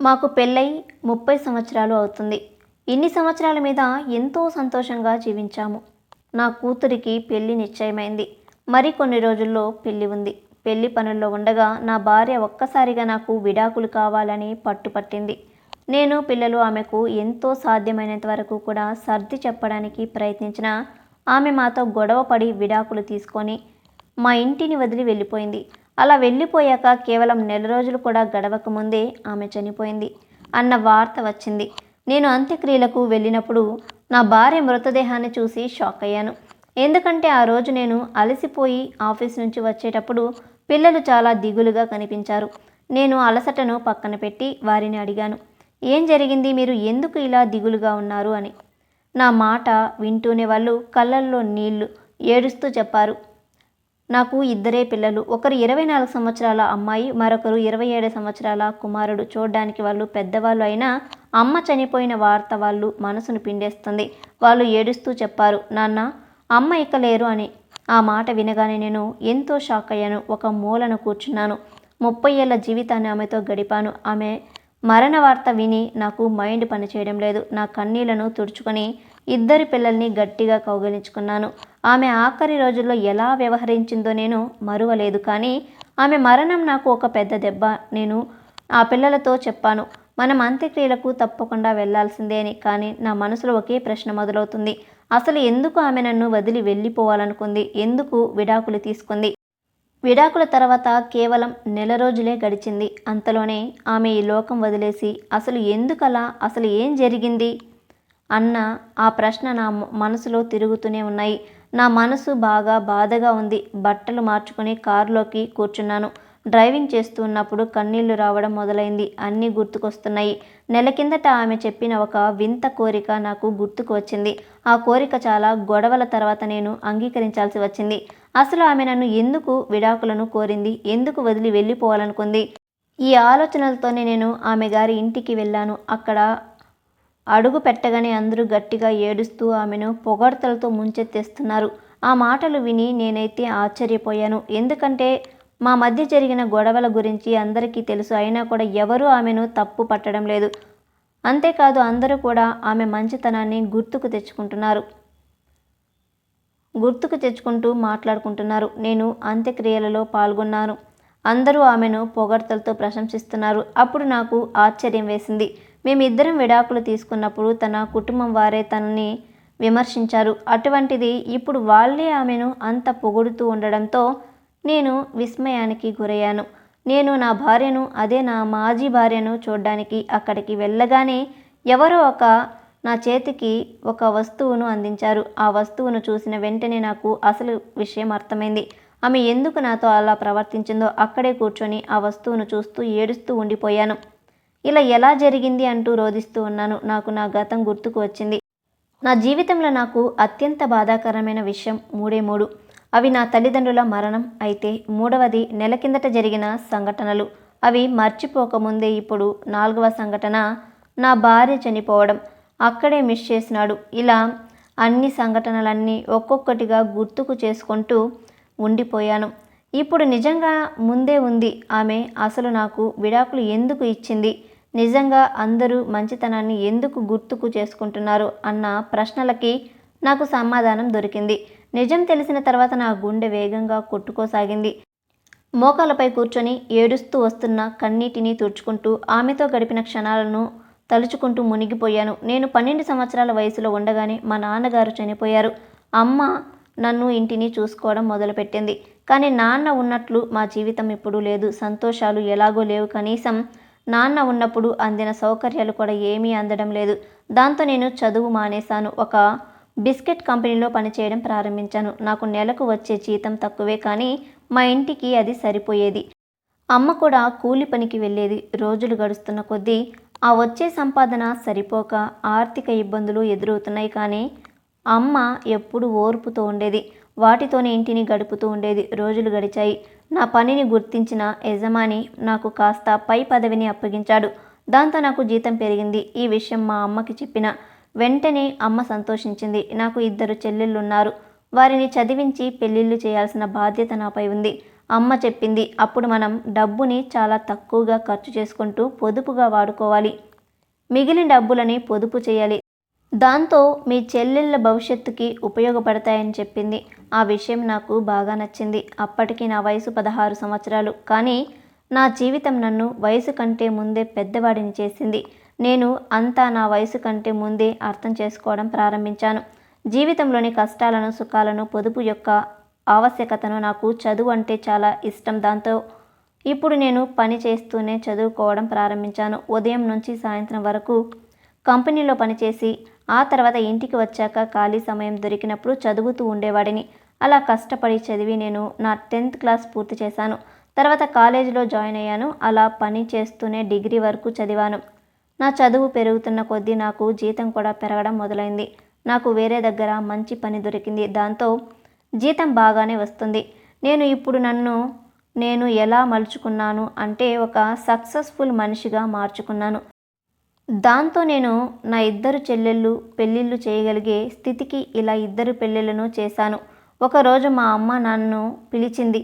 మాకు పెళ్ళై ముప్పై సంవత్సరాలు అవుతుంది. ఇన్ని సంవత్సరాల మీద ఎంతో సంతోషంగా జీవించాము. నా కూతురికి పెళ్ళి నిశ్చయమైంది. మరి కొన్ని రోజుల్లో పెళ్ళి ఉంది. పెళ్ళి పనుల్లో ఉండగా నా భార్య ఒక్కసారిగా నాకు విడాకులు కావాలని పట్టుపట్టింది నేను పిల్లలు ఆమెకు ఎంతో సాధ్యమైనంత వరకు కూడా సర్ది చెప్పడానికి ప్రయత్నించిన ఆమె మాతో గొడవ పడి విడాకులు తీసుకొని మా ఇంటిని వదిలి వెళ్ళిపోయింది. అలా వెళ్ళిపోయాక కేవలం నెల రోజులు కూడా గడవక ముందే ఆమె చనిపోయింది అన్న వార్త వచ్చింది. నేను అంత్యక్రియలకు వెళ్ళినప్పుడు నా భార్య మృతదేహాన్ని చూసి షాక్ అయ్యాను. ఎందుకంటే ఆ రోజు నేను అలసిపోయి ఆఫీస్ నుంచి వచ్చేటప్పుడు పిల్లలు చాలా దిగులుగా కనిపించారు. నేను అలసటను పక్కన పెట్టి వారిని అడిగాను ఏం జరిగింది? మీరు ఎందుకు ఇలా దిగులుగా ఉన్నారు? అని. నా మాట వింటూనే వాళ్ళు కళ్ళల్లో నీళ్ళు ఏడుస్తూ చెప్పారు. నాకు ఇద్దరే పిల్లలు. ఒకరు ఇరవై నాలుగు సంవత్సరాల అమ్మాయి మరొకరు ఇరవై ఏడు సంవత్సరాల కుమారుడు. చూడడానికి వాళ్ళు పెద్దవాళ్ళు అయినా అమ్మ చనిపోయిన వార్త వాళ్ళు మనసును పిండేస్తుంది. వాళ్ళు ఏడుస్తూ చెప్పారు నాన్న అమ్మ ఇక లేరు అని. ఆ మాట వినగానే నేను ఎంతో షాక్ అయ్యాను. ఒక మూలను కూర్చున్నాను. ముప్పై ఏళ్ళ జీవితాన్ని ఆమెతో గడిపాను. ఆమె మరణ వార్త విని నాకు మైండ్ పనిచేయడం లేదు. నా కన్నీళ్ళను తుడుచుకొని ఇద్దరి పిల్లల్ని గట్టిగా కౌగిలించుకున్నాను. ఆమె ఆఖరి రోజుల్లో ఎలా వ్యవహరించిందో నేను మరువలేదు కానీ ఆమె మరణం నాకు ఒక పెద్ద దెబ్బ. నేను ఆ పిల్లలతో చెప్పాను మనం అంత్యక్రియలకు తప్పకుండా వెళ్ళాల్సిందే అని కానీ నా మనసులో ఒకే ప్రశ్న మొదలవుతుంది. అసలు ఎందుకు ఆమె నన్ను వదిలి వెళ్ళిపోవాలనుకుంది? ఎందుకు విడాకులు తీసుకుంది? విడాకుల తర్వాత కేవలం నెల రోజులే గడిచింది. అంతలోనే ఆమె ఈ లోకం వదిలేసి అసలు ఎందుకలా? అసలు ఏం జరిగింది? అన్న ఆ ప్రశ్న నా మనసులో తిరుగుతూనే ఉన్నాయి. నా మనసు బాగా బాధగా ఉంది. బట్టలు మార్చుకుని కారులోకి కూర్చున్నాను. డ్రైవింగ్ చేస్తూ ఉన్నప్పుడు కన్నీళ్ళు రావడం మొదలైంది. అన్నీ గుర్తుకొస్తున్నాయి. నెల కిందట ఆమె చెప్పిన ఒక వింత కోరిక నాకు గుర్తుకు వచ్చింది. ఆ కోరిక చాలా గొడవల తర్వాత నేను అంగీకరించాల్సి వచ్చింది. అసలు ఆమె నన్ను ఎందుకు విడాకులను కోరింది? ఎందుకు వదిలి వెళ్ళిపోవాలనుకుంది? ఈ ఆలోచనలతోనే నేను ఆమె గారి ఇంటికి వెళ్ళాను. అక్కడ అడుగు పెట్టగానే అందరూ గట్టిగా ఏడుస్తూ ఆమెను పొగడ్తలతో ముంచెత్తేస్తున్నారు. ఆ మాటలు విని నేనైతే ఆశ్చర్యపోయాను. ఎందుకంటే మా మధ్య జరిగిన గొడవల గురించి అందరికీ తెలుసు. అయినా కూడా ఎవరూ ఆమెను తప్పు పట్టడం లేదు. అంతేకాదు అందరూ కూడా ఆమె మంచితనాన్ని గుర్తుకు తెచ్చుకుంటున్నారు. గుర్తుకు తెచ్చుకుంటూ మాట్లాడుకుంటున్నారు. నేను అంత్యక్రియలలో పాల్గొన్నాను. అందరూ ఆమెను పొగడ్తలతో ప్రశంసిస్తున్నారు. అప్పుడు నాకు ఆశ్చర్యం వేసింది. మేమిద్దరం విడాకులు తీసుకున్నప్పుడు తన కుటుంబం వారే తనని విమర్శించారు. అటువంటిది ఇప్పుడు వాళ్ళే ఆమెను అంత పొగుడుతూ ఉండడంతో నేను విస్మయానికి గురయ్యాను. నేను నా భార్యను అదే నా మాజీ భార్యను చూడ్డానికి అక్కడికి వెళ్ళగానే ఎవరో ఒక నా చేతికి ఒక వస్తువును అందించారు. ఆ వస్తువును చూసిన వెంటనే నాకు అసలు విషయం అర్థమైంది. ఆమె ఎందుకు నాతో అలా ప్రవర్తించిందో అక్కడే కూర్చొని ఆ వస్తువును చూస్తూ ఏడుస్తూ ఉండిపోయాను. ఇలా ఎలా జరిగింది అంటూ రోధిస్తూ ఉన్నాను. నాకు నా గతం గుర్తుకు వచ్చింది. నా జీవితంలో నాకు అత్యంత బాధాకరమైన విషయం మూడే మూడు. అవి నా తల్లిదండ్రుల మరణం అయితే మూడవది నెల కిందట జరిగిన సంఘటనలు. అవి మర్చిపోకముందే ఇప్పుడు నాలుగవ సంఘటన. నా భార్య చనిపోవడం. అక్కడే మిస్ చేసినాడు. ఇలా అన్ని సంఘటనలన్నీ ఒక్కొక్కటిగా గుర్తుకు చేసుకుంటూ ఉండిపోయాను. ఇప్పుడు నిజంగా ముందే ఉంది. ఆమె అసలు నాకు విడాకులు ఎందుకు ఇచ్చింది? నిజంగా అందరూ మంచితనాన్ని ఎందుకు గుర్తుకు చేసుకుంటున్నారు అన్న ప్రశ్నలకి నాకు సమాధానం దొరికింది. నిజం తెలిసిన తర్వాత నా గుండె వేగంగా కొట్టుకోసాగింది. మోకాలపై కూర్చొని ఏడుస్తూ వస్తున్న కన్నీటిని తుడుచుకుంటూ ఆమెతో గడిపిన క్షణాలను తలుచుకుంటూ మునిగిపోయాను. నేను పన్నెండు సంవత్సరాల వయసులో ఉండగానే మా నాన్నగారు చనిపోయారు. అమ్మ నన్ను ఇంటిని చూసుకోవడం మొదలుపెట్టింది. కానీ నాన్న ఉన్నట్లు మా జీవితం ఇప్పుడు లేదు. సంతోషాలు ఎలాగో లేవు. కనీసం నాన్న ఉన్నప్పుడు అందిన సౌకర్యాలు కూడా ఏమీ అందడం లేదు. దాంతో నేను చదువు మానేశాను. ఒక బిస్కెట్ కంపెనీలో పనిచేయడం ప్రారంభించాను. నాకు నెలకు వచ్చే జీతం తక్కువే కానీ మా ఇంటికి అది సరిపోయేది. అమ్మ కూడా కూలి పనికి వెళ్ళేది. రోజులు గడుస్తున్న కొద్దీ ఆ వచ్చే సంపాదన సరిపోక ఆర్థిక ఇబ్బందులు ఎదురవుతున్నాయి కానీ అమ్మ ఎప్పుడు ఓర్పుతో ఉండేది. వాటితోనే ఇంటిని గడుపుతూ ఉండేది. రోజులు గడిచాయి. నా పనిని గుర్తించిన యజమాని నాకు కాస్త పై పదవిని అప్పగించాడు. దాంతో నాకు జీతం పెరిగింది. ఈ విషయం మా అమ్మకి చెప్పిన వెంటనే అమ్మ సంతోషించింది. నాకు ఇద్దరు చెల్లెళ్ళున్నారు. వారిని చదివించి పెళ్ళిళ్ళు చేయాల్సిన బాధ్యత నాపై ఉంది. అమ్మ చెప్పింది అప్పుడు మనం డబ్బుని చాలా తక్కువగా ఖర్చు చేసుకుంటూ పొదుపుగా వాడుకోవాలి. మిగిలిన డబ్బులని పొదుపు చేయాలి. దాంతో మీ చెల్లెళ్ళ భవిష్యత్తుకి ఉపయోగపడతాయని చెప్పింది. ఆ విషయం నాకు బాగా నచ్చింది. అప్పటికి నా వయసు పదహారు సంవత్సరాలు. కానీ నా జీవితం నన్ను వయసు కంటే ముందే పెద్దవాడిని చేసింది. నేను అంతా నా వయసు కంటే ముందే అర్థం చేసుకోవడం ప్రారంభించాను. జీవితంలోని కష్టాలను సుఖాలను పొదుపు యొక్క ఆవశ్యకతను నాకు చదువు అంటే చాలా ఇష్టం దాంతో. ఇప్పుడు నేను పని చేస్తూనే చదువుకోవడం ప్రారంభించాను. ఉదయం నుంచి సాయంత్రం వరకు కంపెనీలో పనిచేసి ఆ తర్వాత ఇంటికి వచ్చాక ఖాళీ సమయం దొరికినప్పుడు చదువుతూ ఉండేవాడిని. అలా కష్టపడి చదివి నేను నా టెన్త్ క్లాస్ పూర్తి చేశాను. తర్వాత కాలేజీలో జాయిన్ అయ్యాను. అలా పని చేస్తూనే డిగ్రీ వరకు చదివాను. నా చదువు పెరుగుతున్న కొద్దీ నాకు జీతం కూడా పెరగడం మొదలైంది. నాకు వేరే దగ్గర మంచి పని దొరికింది. దాంతో జీతం బాగానే వస్తుంది. నేను ఇప్పుడు నన్ను నేను ఎలా మలుచుకున్నాను అంటే ఒక సక్సెస్ఫుల్ మనిషిగా మార్చుకున్నాను. దాంతో నేను నా ఇద్దరు చెల్లెళ్ళు పెళ్ళిళ్ళు చేయగలిగే స్థితికి ఇలా ఇద్దరు పెళ్ళిళ్ళను చేశాను. ఒకరోజు మా అమ్మ నన్ను పిలిచింది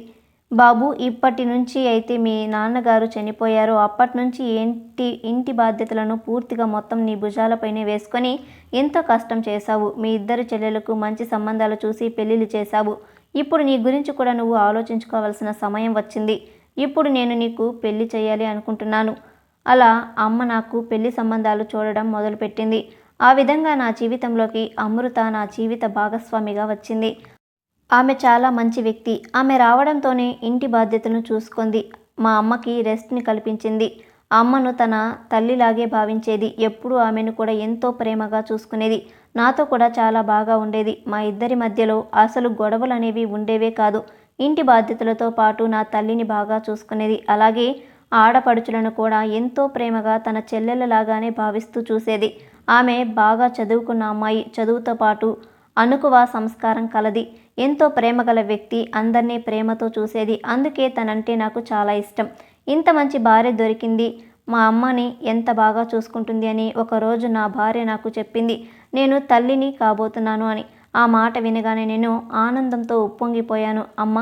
బాబు ఇప్పటి నుంచి అయితే మీ నాన్నగారు చనిపోయారు. అప్పటి నుంచి ఏంటి ఇంటి బాధ్యతలను పూర్తిగా మొత్తం నీ భుజాలపైనే వేసుకొని ఎంతో కష్టం చేశావు. మీ ఇద్దరు చెల్లెలకు మంచి సంబంధాలు చూసి పెళ్ళిళ్ళు చేశావు. ఇప్పుడు నీ గురించి కూడా నువ్వు ఆలోచించుకోవాల్సిన సమయం వచ్చింది. ఇప్పుడు నేను నీకు పెళ్ళి చేయాలి అనుకుంటున్నాను. అలా అమ్మ నాకు పెళ్ళి సంబంధాలు చూడడం మొదలుపెట్టింది. ఆ విధంగా నా జీవితంలోకి అమృత నా జీవిత భాగస్వామిగా వచ్చింది. ఆమె చాలా మంచి వ్యక్తి. ఆమె రావడంతోనే ఇంటి బాధ్యతను చూసుకుంది. మా అమ్మకి రెస్ట్ని కల్పించింది. అమ్మను తన తల్లిలాగే భావించేది. ఎప్పుడూ ఆమెను కూడా ఎంతో ప్రేమగా చూసుకునేది. నాతో కూడా చాలా బాగా ఉండేది. మా ఇద్దరి మధ్యలో అసలు గొడవలు అనేవి ఉండేవే కాదు. ఇంటి బాధ్యతలతో పాటు నా తల్లిని బాగా చూసుకునేది. అలాగే ఆడపడుచులను కూడా ఎంతో ప్రేమగా తన చెల్లెలలాగానే భావిస్తూ చూసేది. ఆమె బాగా చదువుకున్న అమ్మాయి. చదువుతో పాటు అనుకువ సంస్కారం కలది. ఎంతో ప్రేమగల వ్యక్తి. అందరినీ ప్రేమతో చూసేది. అందుకే తనంటే నాకు చాలా ఇష్టం. ఇంత మంచి భార్య దొరికింది. మా అమ్మని ఎంత బాగా చూసుకుంటుంది అని ఒకరోజు నా భార్య నాకు చెప్పింది. నేను తల్లిని కాబోతున్నాను అని. ఆ మాట వినగానే నేను ఆనందంతో ఉప్పొంగిపోయాను. అమ్మ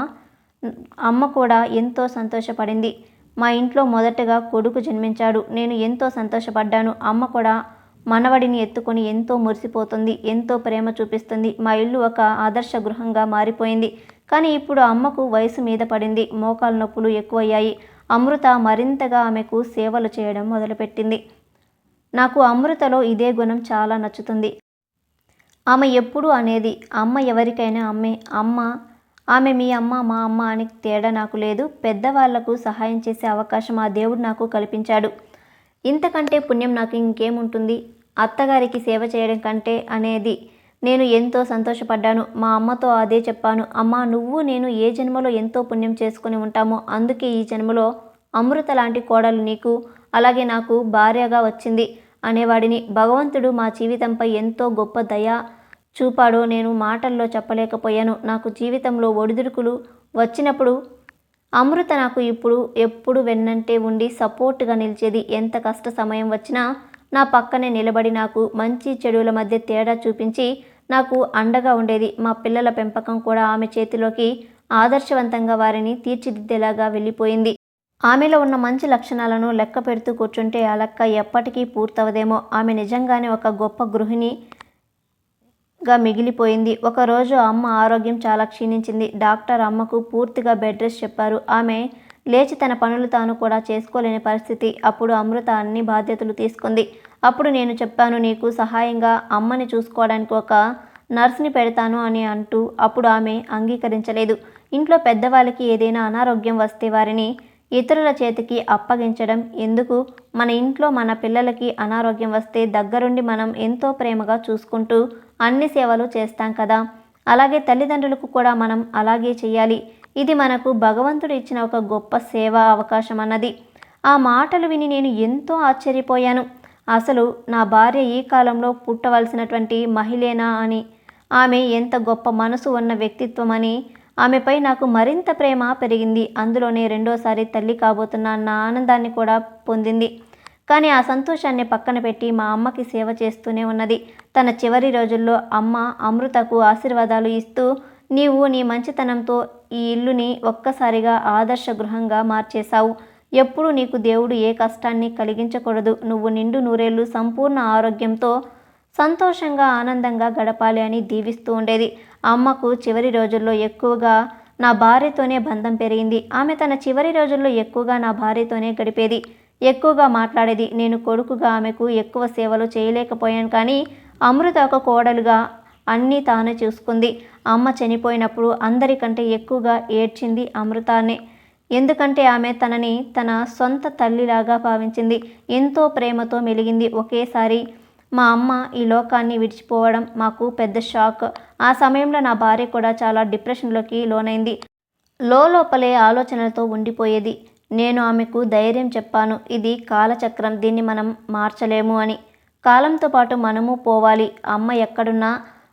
అమ్మ కూడా ఎంతో సంతోషపడింది. మా ఇంట్లో మొదటగా కొడుకు జన్మించాడు. నేను ఎంతో సంతోషపడ్డాను. అమ్మ కూడా మనవడిని ఎత్తుకొని ఎంతో మురిసిపోతుంది ఎంతో ప్రేమ చూపిస్తుంది. మా ఇల్లు ఒక ఆదర్శ గృహంగా మారిపోయింది. కానీ ఇప్పుడు అమ్మకు వయసు మీద పడింది. మోకాలు నొప్పులు ఎక్కువయ్యాయి. అమృత మరింతగా ఆమెకు సేవలు చేయడం మొదలుపెట్టింది. నాకు అమృతలో ఇదే గుణం చాలా నచ్చుతుంది. ఆమె ఎప్పుడు అనేది అమ్మ ఎవరికైనా అమ్మే అమ్మ ఆమె మీ అమ్మ మా అమ్మ అని తేడా నాకు లేదు. పెద్దవాళ్ళకు సహాయం చేసే అవకాశం ఆ దేవుడు నాకు కల్పించాడు. ఇంతకంటే పుణ్యం నాకు ఇంకేముంటుంది? అత్తగారికి సేవ చేయడం కంటే అనేది నేను ఎంతో సంతోషపడ్డాను. మా అమ్మతో అదే చెప్పాను. అమ్మ నువ్వు నేను ఏ జన్మలో ఎంతో పుణ్యం చేసుకుని ఉంటామో అందుకే ఈ జన్మలో అమృత లాంటి కోడలు నీకు అలాగే నాకు భార్యగా వచ్చింది అనేవాడిని. భగవంతుడు మా జీవితంపై ఎంతో గొప్ప దయ చూపాడో నేను మాటల్లో చెప్పలేకపోయాను. నాకు జీవితంలో ఒడిదుడుకులు వచ్చినప్పుడు అమృత నాకు ఇప్పుడు ఎప్పుడు వెన్నంటే ఉండి సపోర్ట్గా నిలిచేది. ఎంత కష్ట సమయం వచ్చినా నా పక్కనే నిలబడి నాకు మంచి చెడుల మధ్య తేడా చూపించి నాకు అండగా ఉండేది. మా పిల్లల పెంపకం కూడా ఆమె చేతిలోకి ఆదర్శవంతంగా వారిని తీర్చిదిద్దేలాగా వెళ్ళిపోయింది. ఆమెలో ఉన్న మంచి లక్షణాలను లెక్క పెడుతూ కూర్చుంటే ఆ లెక్క ఎప్పటికీ పూర్తవదేమో. ఆమె నిజంగానే ఒక గొప్ప గృహిణి. గా మిగిలిపోయింది. ఒకరోజు అమ్మ ఆరోగ్యం చాలా క్షీణించింది. డాక్టర్ అమ్మకు పూర్తిగా బెడ్ రెస్ట్ చెప్పారు. ఆమె లేచి తన పనులు తాను కూడా చేసుకోలేని పరిస్థితి. అప్పుడు అమృత అన్ని బాధ్యతలు తీసుకుంది. అప్పుడు నేను చెప్పాను నీకు సహాయంగా అమ్మని చూసుకోవడానికి ఒక నర్స్ని పెడతాను అని అంటూ అప్పుడు ఆమె అంగీకరించలేదు. ఇంట్లో పెద్దవాళ్ళకి ఏదైనా అనారోగ్యం వస్తే వారిని ఇతరుల చేతికి అప్పగించడం ఎందుకు? మన ఇంట్లో మన పిల్లలకి అనారోగ్యం వస్తే దగ్గరుండి మనం ఎంతో ప్రేమగా చూసుకుంటూ అన్ని సేవలు చేస్తాం కదా. అలాగే తల్లిదండ్రులకు కూడా మనం అలాగే చేయాలి. ఇది మనకు భగవంతుడు ఇచ్చిన ఒక గొప్ప సేవా అవకాశం అన్నది. ఆ మాటలు విని నేను ఎంతో ఆశ్చర్యపోయాను. అసలు నా భార్య ఈ కాలంలో పుట్టవలసినటువంటి మహిళేనా అని. ఆమె ఎంత గొప్ప మనసు ఉన్న వ్యక్తిత్వం అని. ఆమెపై నాకు మరింత ప్రేమ పెరిగింది. అందులోనే రెండోసారి తల్లి కాబోతున్న నా ఆనందాన్ని కూడా పొందింది. కానీ ఆ సంతోషాన్ని పక్కన పెట్టి మా అమ్మకి సేవ చేస్తూనే ఉన్నది. తన చివరి రోజుల్లో అమ్మ అమృతకు ఆశీర్వాదాలు ఇస్తూ నీవు నీ మంచితనంతో ఈ ఇల్లుని ఒక్కసారిగా ఆదర్శ గృహంగా మార్చేశావు. ఎప్పుడు నీకు దేవుడు ఏ కష్టాన్ని కలిగించకూడదు. నువ్వు నిండు నూరేళ్ళు సంపూర్ణ ఆరోగ్యంతో సంతోషంగా ఆనందంగా గడపాలి అని దీవిస్తూ ఉండేది. అమ్మకు చివరి రోజుల్లో ఎక్కువగా నా భార్యతోనే బంధం పెరిగింది. ఆమె తన చివరి రోజుల్లో ఎక్కువగా నా భార్యతోనే గడిపేది. ఎక్కువగా మాట్లాడేది. నేను కొడుకుగా ఆమెకు ఎక్కువ సేవలు చేయలేకపోయాను కానీ అమృత ఒక కోడలుగా అన్నీ తానే చూసుకుంది. అమ్మ చనిపోయినప్పుడు అందరికంటే ఎక్కువగా ఏడ్చింది అమృతానే. ఎందుకంటే ఆమె తనని తన సొంత తల్లిలాగా భావించింది. ఎంతో ప్రేమతో మెలిగింది. ఒకేసారి మా అమ్మ ఈ లోకాన్ని విడిచిపోవడం మాకు పెద్ద షాక్. ఆ సమయంలో నా భార్య కూడా చాలా డిప్రెషన్లోకి లోనైంది. లోపలే ఆలోచనలతో ఉండిపోయేది. నేను ఆమెకు ధైర్యం చెప్పాను. ఇది కాలచక్రం. దీన్ని మనం మార్చలేము అని. కాలంతో పాటు మనము పోవాలి. అమ్మ ఎక్కడున్నా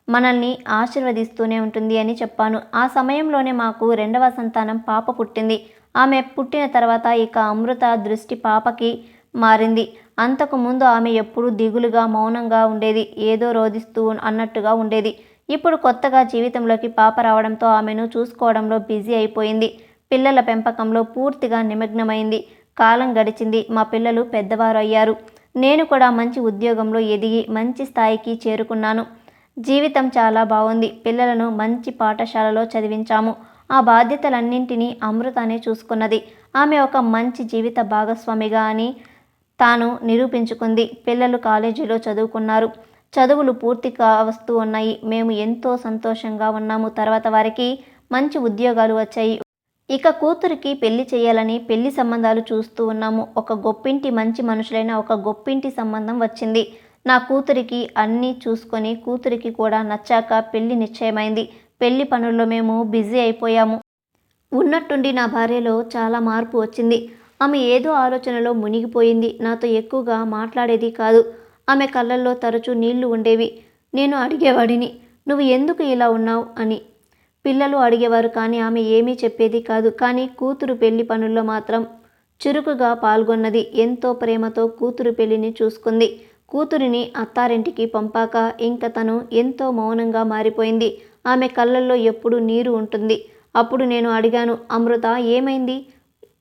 మనల్ని ఆశీర్వదిస్తూనే ఉంటుంది అని చెప్పాను. ఆ సమయంలోనే మాకు రెండవ సంతానం పాప పుట్టింది. ఆమె పుట్టిన తర్వాత ఇక అమృత దృష్టి పాపకి మారింది. అంతకు ముందు ఆమె ఎప్పుడూ దిగులుగా మౌనంగా ఉండేది. ఏదో రోధిస్తూ అన్నట్టుగా ఉండేది. ఇప్పుడు కొత్తగా జీవితంలోకి పాప రావడంతో ఆమెను చూసుకోవడంలో బిజీ అయిపోయింది. పిల్లల పెంపకంలో పూర్తిగా నిమగ్నమైంది. కాలం గడిచింది. మా పిల్లలు పెద్దవారు అయ్యారు నేను కూడా మంచి ఉద్యోగంలో ఎదిగి మంచి స్థాయికి చేరుకున్నాను. జీవితం చాలా బాగుంది. పిల్లలను మంచి పాఠశాలలో చదివించాము. ఆ బాధ్యతలన్నింటినీ అమృతనే చూసుకున్నది. ఆమె ఒక మంచి జీవిత భాగస్వామిగా అని తాను నిరూపించుకుంది. పిల్లలు కాలేజీలో చదువుకున్నారు. చదువులు పూర్తి కావస్తూ ఉన్నాయి. మేము ఎంతో సంతోషంగా ఉన్నాము. తర్వాత వారికి మంచి ఉద్యోగాలు వచ్చాయి. ఇక కూతురికి పెళ్ళి చేయాలని పెళ్ళి సంబంధాలు చూస్తూ ఉన్నాము. ఒక గొప్పింటి మంచి మనుషులైన ఒక గొప్పింటి సంబంధం వచ్చింది. నా కూతురికి అన్నీ చూసుకొని కూతురికి కూడా నచ్చాక పెళ్ళి నిశ్చయమైంది. పెళ్ళి పనుల్లో మేము బిజీ అయిపోయాము. ఉన్నట్టుండి నా భార్యలో చాలా మార్పు వచ్చింది. ఆమె ఏదో ఆలోచనలో మునిగిపోయింది. నాతో ఎక్కువగా మాట్లాడేది కాదు. ఆమె కళ్ళల్లో తరచూ నీళ్ళు ఉండేవి. నేను అడిగేవాడిని నువ్వు ఎందుకు ఇలా ఉన్నావు? అని. పిల్లలు అడిగేవారు కానీ ఆమె ఏమీ చెప్పేది కాదు. కానీ కూతురు పెళ్ళి పనుల్లో మాత్రం చురుకుగా పాల్గొన్నది. ఎంతో ప్రేమతో కూతురు పెళ్ళిని చూసుకుంది. కూతురిని అత్తారింటికి పంపాక ఇంక తను ఎంతో మౌనంగా మారిపోయింది. ఆమె కళ్ళల్లో ఎప్పుడూ నీరు ఉంటుంది. అప్పుడు నేను అడిగాను అమృత ఏమైంది?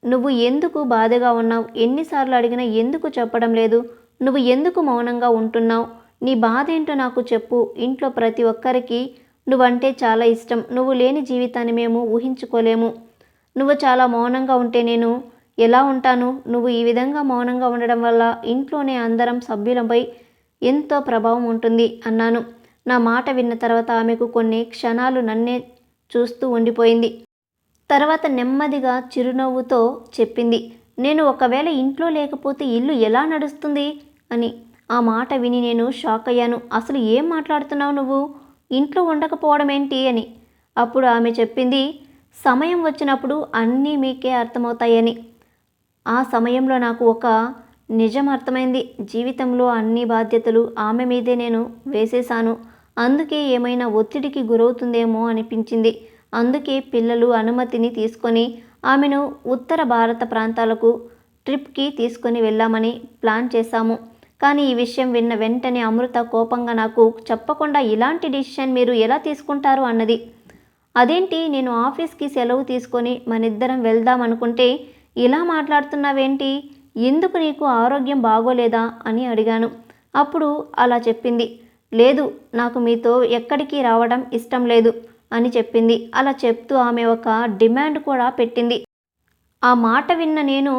నువ్వు ఎందుకు బాధగా ఉన్నావు? ఎన్నిసార్లు అడిగినా ఎందుకు చెప్పడం లేదు? నువ్వు ఎందుకు మౌనంగా ఉంటున్నావు? నీ బాధ ఏంటో నాకు చెప్పు. ఇంట్లో ప్రతి ఒక్కరికి నువ్వంటే చాలా ఇష్టం. నువ్వు లేని జీవితాన్ని మేము ఊహించుకోలేము. నువ్వు చాలా మౌనంగా ఉంటే నేను ఎలా ఉంటాను? నువ్వు ఈ విధంగా మౌనంగా ఉండడం వల్ల ఇంట్లోనే అందరం సభ్యులపై ఎంతో ప్రభావం ఉంటుంది అన్నాను. నా మాట విన్న తర్వాత ఆమెకు కొన్ని క్షణాలు నన్నే చూస్తూ ఉండిపోయింది. తర్వాత నెమ్మదిగా చిరునవ్వుతో చెప్పింది నేను ఒకవేళ ఇంట్లో లేకపోతే ఇల్లు ఎలా నడుస్తుంది? అని. ఆ మాట విని నేను షాక్ అయ్యాను. అసలు ఏం మాట్లాడుతున్నావు నువ్వు? ఇంట్లో ఉండకపోవడం ఏంటి అని. అప్పుడు ఆమె చెప్పింది సమయం వచ్చినప్పుడు అన్నీ మీకే అర్థమవుతాయని. ఆ సమయంలో నాకు ఒక నిజం అర్థమైంది. జీవితంలో అన్ని బాధ్యతలు ఆమె మీదే నేను వేసేశాను. అందుకే ఏమైనా ఒత్తిడికి గురవుతుందేమో అనిపించింది. అందుకే పిల్లలు అనుమతిని తీసుకొని ఆమెను ఉత్తర భారత ప్రాంతాలకు ట్రిప్కి తీసుకొని వెళ్ళామని ప్లాన్ చేశాము. కానీ ఈ విషయం విన్న వెంటనే అమృత కోపంగా నాకు చెప్పకుండా ఇలాంటి డిసిషన్ మీరు ఎలా తీసుకుంటారు అన్నది. అదేంటి నేను ఆఫీస్కి సెలవు తీసుకొని మనిద్దరం వెళ్దాం అనుకుంటే ఇలా మాట్లాడుతున్నావేంటి? ఎందుకు నీకు ఆరోగ్యం బాగోలేదా అని అడిగాను. అప్పుడు అలా చెప్పింది. లేదు నాకు మీతో ఎక్కడికి రావడం ఇష్టం లేదు అని చెప్పింది. అలా చెప్తూ ఆమె ఒక డిమాండ్ కూడా పెట్టింది. ఆ మాట విన్న నేను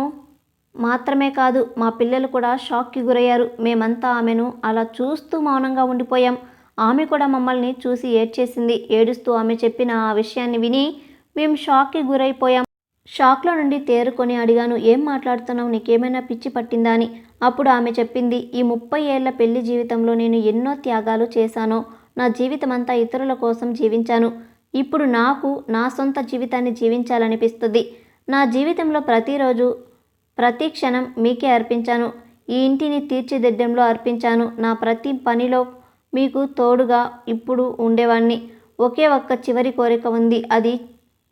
మాత్రమే కాదు మా పిల్లలు కూడా షాక్కి గురయ్యారు. మేమంతా ఆమెను అలా చూస్తూ మౌనంగా ఉండిపోయాం. ఆమె కూడా మమ్మల్ని చూసి ఏడ్చేసింది. ఏడుస్తూ ఆమె చెప్పిన ఆ విషయాన్ని విని మేము షాక్కి గురైపోయాం. షాక్లో నుండి తేరుకొని అడిగాను ఏం మాట్లాడుతున్నావు? నీకేమైనా పిచ్చి పట్టిందా? అని. అప్పుడు ఆమె చెప్పింది ఈ ముప్పై ఏళ్ళ పెళ్ళి జీవితంలో నేను ఎన్నో త్యాగాలు చేశానో. నా జీవితం అంతా ఇతరుల కోసం జీవించాను. ఇప్పుడు నాకు నా సొంత జీవితాన్ని జీవించాలనిపిస్తుంది. నా జీవితంలో ప్రతిరోజు ప్రతి క్షణం మీకే అర్పించాను. ఈ ఇంటిని తీర్చిదిద్దంలో అర్పించాను. నా ప్రతి పనిలో మీకు తోడుగా ఇప్పుడు ఉండేవాణ్ణి. ఒకే ఒక్క చివరి కోరిక ఉంది. అది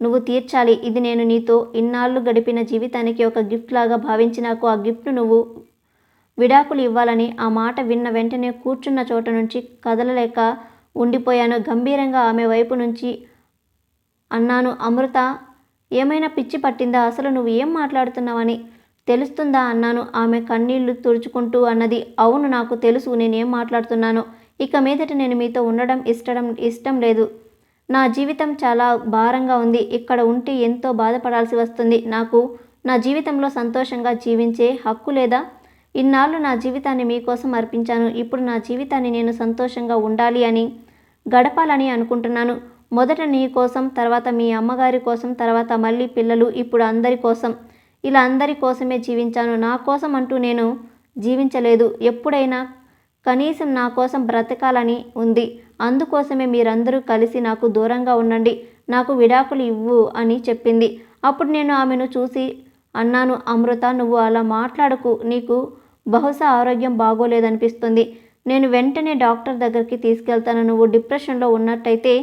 నువ్వు తీర్చాలి. ఇది నేను నీతో ఇన్నాళ్ళు గడిపిన జీవితానికి ఒక గిఫ్ట్ లాగా భావించి నాకు ఆ గిఫ్ట్ నువ్వు విడాకులు ఇవ్వాలని ఆ మాట విన్న వెంటనే కూర్చున్న చోట నుంచి కదలలేక ఉండిపోయాను. గంభీరంగా ఆమె వైపు నుంచి అన్నాను అమృత ఏమైనా పిచ్చి పట్టిందా? అసలు నువ్వు ఏం మాట్లాడుతున్నావని తెలుస్తుందా అన్నాను. ఆమె కన్నీళ్ళు తుడుచుకుంటూ అన్నది. అవును నాకు తెలుసు. నేనేం మాట్లాడుతున్నానో. ఇక మీదట నేను మీతో ఉండడం ఇష్టం ఇష్టం లేదు. నా జీవితం చాలా భారంగా ఉంది. ఇక్కడ ఉంటే ఎంతో బాధపడాల్సి వస్తుంది. నాకు నా జీవితంలో సంతోషంగా జీవించే హక్కు లేదా? ఇన్నాళ్ళు నా జీవితాన్ని మీకోసం అర్పించాను. ఇప్పుడు నా జీవితాన్ని నేను సంతోషంగా ఉండాలి అని గడపాలని అనుకుంటున్నాను. మొదట నీ కోసం తర్వాత మీ అమ్మగారి కోసం తర్వాత మళ్ళీ పిల్లలు ఇప్పుడు అందరి కోసం. ఇలా అందరి కోసమే జీవించాను. నా కోసం అంటూ నేను జీవించలేదు ఎప్పుడైనా. కనీసం నా కోసం బ్రతకాలని ఉంది. అందుకోసమే మీరందరూ కలిసి నాకు దూరంగా ఉండండి. నాకు విడాకులు ఇవ్వు అని చెప్పింది. అప్పుడు నేను ఆమెను చూసి అన్నాను అమృత నువ్వు అలా మాట్లాడకు. నీకు బహుశా ఆరోగ్యం బాగోలేదనిపిస్తుంది. నేను వెంటనే డాక్టర్ దగ్గరికి తీసుకెళ్తాను. నువ్వు డిప్రెషన్లో ఉన్నట్టయితే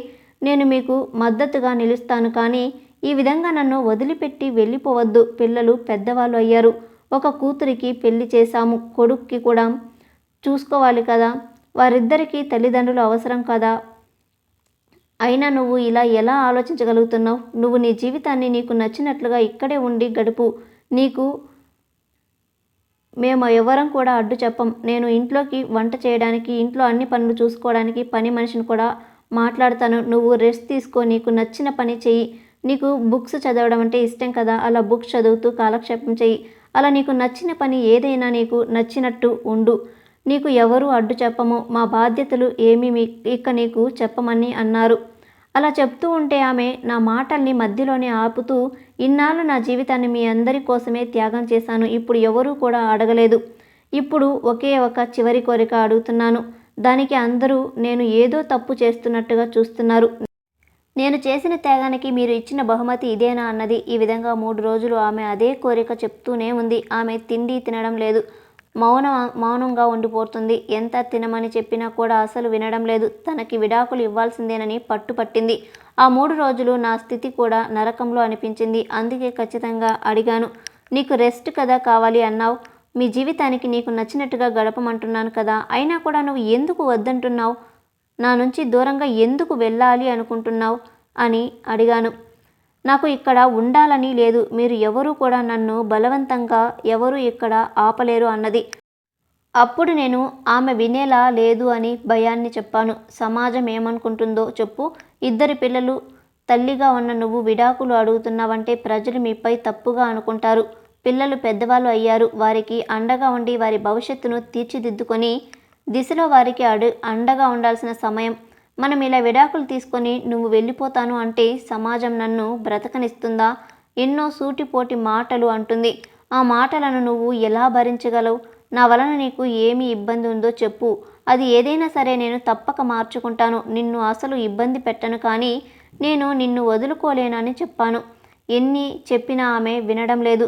నేను మీకు మద్దతుగా నిలుస్తాను. కానీ ఈ విధంగా నన్ను వదిలిపెట్టి వెళ్ళిపోవద్దు. పిల్లలు పెద్దవాళ్ళు అయ్యారు. ఒక కూతురికి పెళ్ళి చేశాము. కొడుక్కి కూడా చూసుకోవాలి కదా. వారిద్దరికీ తల్లిదండ్రులు అవసరం కదా. అయినా నువ్వు ఇలా ఎలా ఆలోచించగలుగుతున్నావు? నువ్వు నీ జీవితాన్ని నీకు నచ్చినట్లుగా ఇక్కడే ఉండి గడుపు. నీకు మేము ఎవరం కూడా అడ్డు చెప్పం. నేను ఇంట్లోకి వంట చేయడానికి ఇంట్లో అన్ని పనులు చూసుకోవడానికి పని మనిషిని కూడా మాట్లాడతాను. నువ్వు రెస్ట్ తీసుకో. నీకు నచ్చిన పని చెయ్యి. నీకు బుక్స్ చదవడం అంటే ఇష్టం కదా? అలా బుక్స్ చదువుతూ కాలక్షేపం చెయ్యి. అలా నీకు నచ్చిన పని ఏదైనా నీకు నచ్చినట్టు ఉండు. నీకు ఎవరు అడ్డు చెప్పము. మా బాధ్యతలు ఏమీ మీ ఇక నీకు చెప్పమని అన్నారు. అలా చెప్తూ ఉంటే ఆమె నా మాటల్ని మధ్యలోనే ఆపుతూ ఇన్నాళ్ళు నా జీవితాన్ని మీ అందరి కోసమే త్యాగం చేశాను. ఇప్పుడు ఎవరూ కూడా అడగలేదు. ఇప్పుడు ఒకే ఒక చివరి కోరిక అడుగుతున్నాను. దానికి అందరూ నేను ఏదో తప్పు చేస్తున్నట్టుగా చూస్తున్నారు. నేను చేసిన త్యాగానికి మీరు ఇచ్చిన బహుమతి ఇదేనా అన్నది ఈ విధంగా మూడు రోజులు ఆమె అదే కోరిక చెప్తూనే ఉంది. ఆమె తిండి తినడం లేదు. మౌన మౌనంగా ఉండిపోతుంది. ఎంత తినమని చెప్పినా కూడా అసలు వినడం లేదు. తనకి విడాకులు ఇవ్వాల్సిందేనని పట్టుపట్టింది ఆ మూడు రోజులు నా స్థితి కూడా నరకంలో అనిపించింది. అందుకే ఖచ్చితంగా అడిగాను. నీకు రెస్ట్ కదా కావాలి అన్నావు. మీ జీవితానికి నీకు నచ్చినట్టుగా గడపమంటున్నాను కదా. అయినా కూడా నువ్వు ఎందుకు వద్దంటున్నావు? నా నుంచి దూరంగా ఎందుకు వెళ్ళాలి అనుకుంటున్నావు? అని అడిగాను. నాకు ఇక్కడ ఉండాలని లేదు. మీరు ఎవరు కూడా నన్ను బలవంతంగా ఎవరు ఇక్కడ ఆపలేరు అన్నది. అప్పుడు నేను ఆమె వినేలా లేదు అని భయాన్ని చెప్పాను. సమాజం ఏమనుకుంటుందో చెప్పు. ఇద్దరి పిల్లలు తల్లిగా ఉన్న నువ్వు విడాకులు అడుగుతున్నావంటే ప్రజలు మీపై తప్పుగా అనుకుంటారు. పిల్లలు పెద్దవాళ్ళు అయ్యారు. వారికి అండగా ఉండి వారి భవిష్యత్తును తీర్చిదిద్దుకొని దిశలో వారికి అడు అండగా ఉండాల్సిన సమయం. మనం ఇలా విడాకులు తీసుకొని నువ్వు వెళ్ళిపోతాను అంటే సమాజం నన్ను బ్రతకనిస్తుందా? ఎన్నో సూటిపోటి మాటలు అంటుంది. ఆ మాటలను నువ్వు ఎలా భరించగలవు? నా వలన నీకు ఏమి ఇబ్బంది ఉందో చెప్పు. అది ఏదైనా సరే నేను తప్పక మార్చుకుంటాను. నిన్ను అసలు ఇబ్బంది పెట్టను కానీ నేను నిన్ను వదులుకోలేనని చెప్పాను. ఎన్ని చెప్పినా ఆమె వినడం లేదు.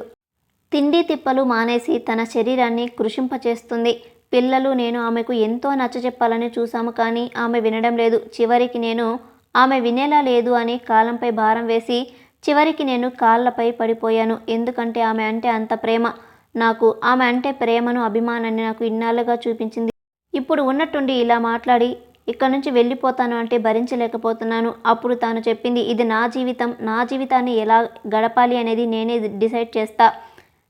తిండి తిప్పలు మానేసి తన శరీరాన్ని కృషింపచేస్తుంది. పిల్లలు నేను ఆమెకు ఎంతో నచ్చజెప్పాలని చూశాము కానీ ఆమె వినడం లేదు. చివరికి నేను ఆమె వినేలా లేదు అని కాలంపై భారం వేసి చివరికి నేను కాళ్ళపై పడిపోయాను. ఎందుకంటే ఆమె అంటే అంత ప్రేమ. నాకు ఆమె అంటే ప్రేమను అభిమానాన్ని నాకు ఇన్నాళ్ళుగా చూపించింది. ఇప్పుడు ఉన్నట్టుండి ఇలా మాట్లాడి ఇక్కడ నుంచి వెళ్ళిపోతాను అంటే భరించలేకపోతున్నాను. అప్పుడు తాను చెప్పింది ఇది నా జీవితం. నా జీవితాన్ని ఎలా గడపాలి అనేది నేనే డిసైడ్ చేస్తా.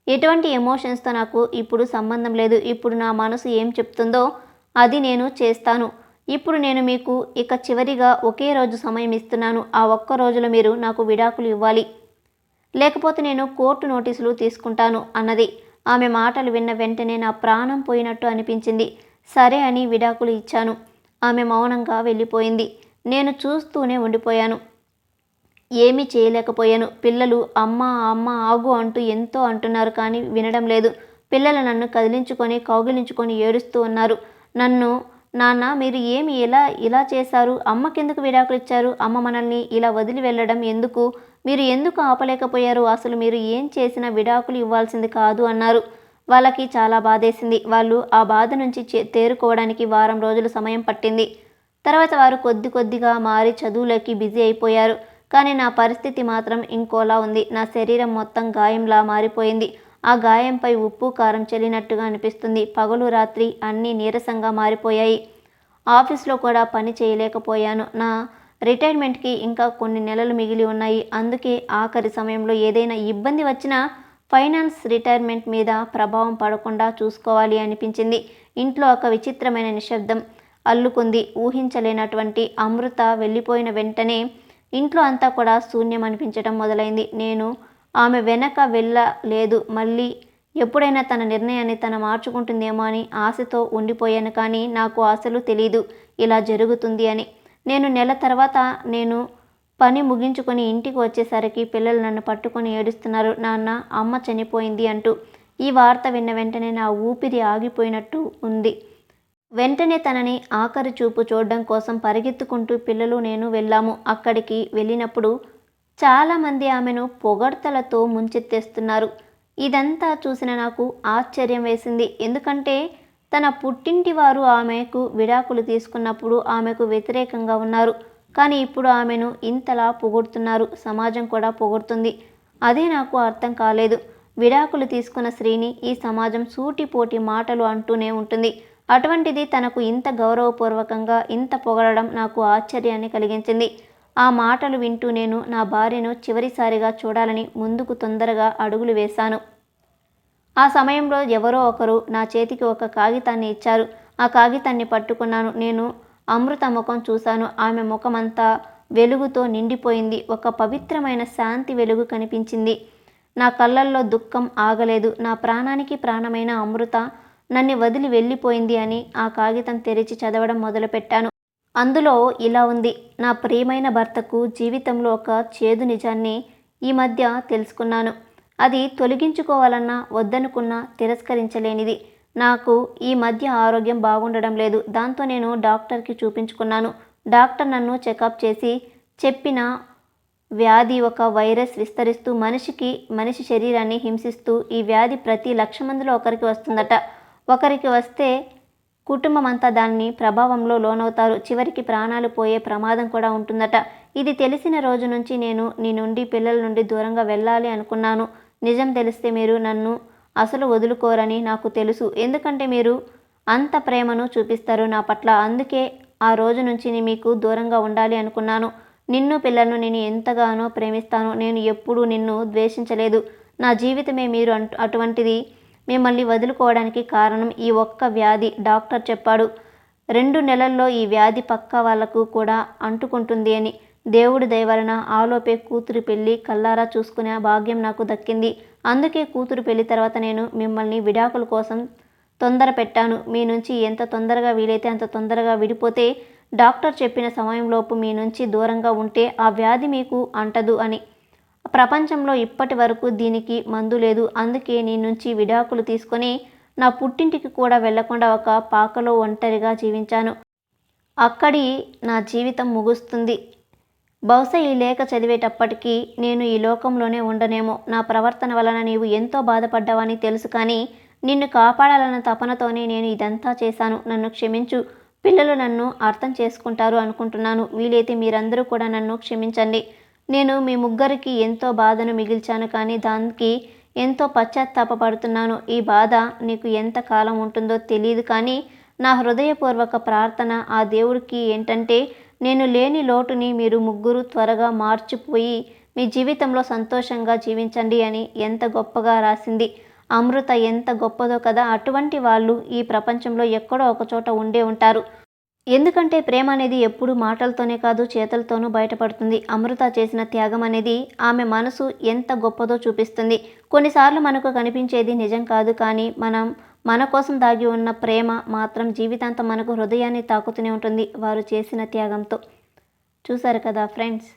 ఎటువంటి ఎమోషన్స్తో నాకు ఇప్పుడు సంబంధం లేదు ఇప్పుడు నా మనసు ఏం చెప్తుందో అది నేను చేస్తాను. ఇప్పుడు నేను మీకు ఇక చివరిగా ఒకే రోజు సమయం ఇస్తున్నాను ఆ ఒక్క రోజులో మీరు నాకు విడాకులు ఇవ్వాలి. లేకపోతే నేను కోర్టు నోటీసులు తీసుకుంటాను అన్నది. ఆమె మాటలు విన్న వెంటనే నా ప్రాణం పోయినట్టు అనిపించింది. సరే అని విడాకులు ఇచ్చాను. ఆమె మౌనంగా వెళ్ళిపోయింది. నేను చూస్తూనే ఉండిపోయాను. ఏమీ చేయలేకపోయాను. పిల్లలు అమ్మ అమ్మ ఆగు అంటూ ఎంతో అంటున్నారు కానీ వినడం లేదు. పిల్లలు నన్ను కదిలించుకొని కౌగిలించుకొని ఏడుస్తూ ఉన్నారు. నన్ను నాన్న మీరు ఏమి ఎలా ఇలా చేశారు? అమ్మకెందుకు విడాకులు ఇచ్చారు? అమ్మ మనల్ని ఇలా వదిలి వెళ్ళడం ఎందుకు? మీరు ఎందుకు ఆపలేకపోయారు? అసలు మీరు ఏం చేసినా విడాకులు ఇవ్వాల్సింది కాదు అన్నారు. వాళ్ళకి చాలా బాధేసింది. వాళ్ళు ఆ బాధ నుంచి చే- తేరుకోవడానికి వారం రోజులు సమయం పట్టింది. తర్వాత వారు కొద్ది కొద్దిగా మారి చదువులోకి బిజీ అయిపోయారు. కానీ నా పరిస్థితి మాత్రం ఇంకోలా ఉంది. నా శరీరం మొత్తం గాయంలా మారిపోయింది. ఆ గాయంపై ఉప్పు కారం చెల్లినట్టుగా అనిపిస్తుంది. పగలు రాత్రి అన్నీ నీరసంగా మారిపోయాయి. ఆఫీస్లో కూడా పని చేయలేకపోయాను. నా రిటైర్మెంట్కి ఇంకా కొన్ని నెలలు మిగిలి ఉన్నాయి. అందుకే ఆఖరి సమయంలో ఏదైనా ఇబ్బంది వచ్చినా ఫైనాన్స్ రిటైర్మెంట్ మీద ప్రభావం పడకుండా చూసుకోవాలి అనిపించింది. ఇంట్లో ఒక విచిత్రమైన నిశ్శబ్దం అల్లుకుంది. ఊహించలేనటువంటి అమృత వెళ్ళిపోయిన వెంటనే ఇంట్లో అంతా కూడా శూన్యం అనిపించడం మొదలైంది. నేను ఆమె వెనక వెళ్ళలేదు. మళ్ళీ ఎప్పుడైనా తన నిర్ణయాన్ని తన మార్చుకుంటుందేమో అని ఆశతో ఉండిపోయాను కానీ నాకు అసలు తెలీదు. ఇలా జరుగుతుంది అని. నేను నెల తర్వాత నేను పని ముగించుకొని ఇంటికి వచ్చేసరికి పిల్లలు నన్ను పట్టుకొని ఏడుస్తున్నారు. నాన్న అమ్మ చనిపోయింది అంటూ ఈ వార్త విన్న వెంటనే నా ఊపిరి ఆగిపోయినట్టు ఉంది. వెంటనే తనని ఆఖరి చూపు చూడడం కోసం పరిగెత్తుకుంటూ పిల్లలు నేను వెళ్ళాము. అక్కడికి వెళ్ళినప్పుడు చాలామంది ఆమెను పొగడ్తలతో ముంచెత్తేస్తున్నారు. ఇదంతా చూసిన నాకు ఆశ్చర్యం వేసింది. ఎందుకంటే తన పుట్టింటి వారు ఆమెకు విడాకులు తీసుకున్నప్పుడు ఆమెకు వ్యతిరేకంగా ఉన్నారు. కానీ ఇప్పుడు ఆమెను ఇంతలా పొగుడుతున్నారు. సమాజం కూడా పొగుడుతుంది. అదే నాకు అర్థం కాలేదు. విడాకులు తీసుకున్న స్త్రీని ఈ సమాజం సూటిపోటి మాటలు అంటూనే ఉంటుంది. అటువంటిది తనకు ఇంత గౌరవపూర్వకంగా ఇంత పొగడడం నాకు ఆశ్చర్యాన్ని కలిగించింది. ఆ మాటలు వింటూ నేను నా భార్యను చివరిసారిగా చూడాలని ముందుకు తొందరగా అడుగులు వేశాను. ఆ సమయంలో ఎవరో ఒకరు నా చేతికి ఒక కాగితాన్ని ఇచ్చారు. ఆ కాగితాన్ని పట్టుకున్నాను. నేను అమృత ముఖం చూశాను. ఆమె ముఖమంతా వెలుగుతో నిండిపోయింది. ఒక పవిత్రమైన శాంతి వెలుగు కనిపించింది. నా కళ్ళల్లో దుఃఖం ఆగలేదు. నా ప్రాణానికి ప్రాణమైన అమృత నన్ను వదిలి వెళ్ళిపోయింది అని ఆ కాగితం తెరిచి చదవడం మొదలుపెట్టాను. అందులో ఇలా ఉంది. నా ప్రియమైన భర్తకు జీవితంలో ఒక చేదు నిజాన్ని ఈ మధ్య తెలుసుకున్నాను. అది తొలగించుకోవాలన్నా వద్దనుకున్నా తిరస్కరించలేనిది. నాకు ఈ మధ్య ఆరోగ్యం బాగుండడం లేదు. దాంతో నేను డాక్టర్కి చూపించుకున్నాను. డాక్టర్ నన్ను చెకప్ చేసి చెప్పిన వ్యాధి ఒక వైరస్ విస్తరిస్తూ మనిషికి మనిషి శరీరాన్ని హింసిస్తూ ఈ వ్యాధి ప్రతి లక్ష మందిలో ఒకరికి వస్తుందట. ఒకరికి వస్తే కుటుంబం అంతా దాన్ని ప్రభావంలో లోనవుతారు. చివరికి ప్రాణాలు పోయే ప్రమాదం కూడా ఉంటుందట. ఇది తెలిసిన రోజు నుంచి నేను నీ నుండి పిల్లల నుండి దూరంగా వెళ్ళాలి అనుకున్నాను. నిజం తెలిస్తే మీరు నన్ను అసలు వదులుకోరని నాకు తెలుసు. ఎందుకంటే మీరు అంత ప్రేమను చూపిస్తారు నా పట్ల. అందుకే ఆ రోజు నుంచి మీకు దూరంగా ఉండాలి అనుకున్నాను. నిన్ను పిల్లలను నేను ఎంతగానో ప్రేమిస్తాను నేను ఎప్పుడూ నిన్ను ద్వేషించలేదు. నా జీవితమే మీరు అటువంటిది మిమ్మల్ని వదులుకోవడానికి కారణం ఈ ఒక్క వ్యాధి. డాక్టర్ చెప్పాడు రెండు నెలల్లో ఈ వ్యాధి పక్క వాళ్ళకు కూడా అంటుకుంటుంది అని. దేవుడి దయవలన ఆలోపే కూతురు పెళ్ళి కల్లారా చూసుకునే భాగ్యం నాకు దక్కింది. అందుకే కూతురు పెళ్ళి తర్వాత నేను మిమ్మల్ని విడాకుల కోసం తొందర పెట్టాను. మీ నుంచి ఎంత తొందరగా వీలైతే అంత తొందరగా విడిపోతే డాక్టర్ చెప్పిన సమయంలోపు మీ నుంచి దూరంగా ఉంటే ఆ వ్యాధి మీకు అంటదు అని. ప్రపంచంలో ఇప్పటి వరకు దీనికి మందు లేదు. అందుకే నీ నుంచి విడాకులు తీసుకొని నా పుట్టింటికి కూడా వెళ్ళకుండా ఒక పాకలో ఒంటరిగా జీవించాను. అక్కడి నా జీవితం ముగుస్తుంది. బహుశా ఈ లేఖ చదివేటప్పటికీ నేను ఈ లోకంలోనే ఉండనేమో. నా ప్రవర్తన వలన నీవు ఎంతో బాధపడ్డావని తెలుసు కానీ నిన్ను కాపాడాలన్న తపనతోనే నేను ఇదంతా చేశాను. నన్ను క్షమించు. పిల్లలు నన్ను అర్థం చేసుకుంటారు అనుకుంటున్నాను. వీలైతే మీరందరూ కూడా నన్ను క్షమించండి. నేను మీ ముగ్గురికి ఎంతో బాధను మిగిల్చాను కానీ దానికి ఎంతో పశ్చాత్తాపడుతున్నాను ఈ బాధ నీకు ఎంత కాలం ఉంటుందో తెలియదు కానీ నా హృదయపూర్వక ప్రార్థన ఆ దేవుడికి ఏంటంటే నేను లేని లోటుని మీరు ముగ్గురు త్వరగా మార్చిపోయి మీ జీవితంలో సంతోషంగా జీవించండి అని ఎంత గొప్పగా రాసింది. అమృత ఎంత గొప్పదో కదా అటువంటి వాళ్ళు ఈ ప్రపంచంలో ఎక్కడో ఒకచోట ఉండే ఉంటారు. ఎందుకంటే ప్రేమ అనేది ఎప్పుడు మాటలతోనే కాదు చేతలతోనూ బయటపడుతుంది. అమృత చేసిన త్యాగం అనేది ఆమె మనసు ఎంత గొప్పదో చూపిస్తుంది. కొన్నిసార్లు మనకు కనిపించేది నిజం కాదు కానీ మనం మన కోసం దాగి ఉన్న ప్రేమ మాత్రం జీవితాంతం మనకు హృదయాన్ని తాకుతూనే ఉంటుంది వారు చేసిన త్యాగంతో. చూశారు కదా ఫ్రెండ్స్?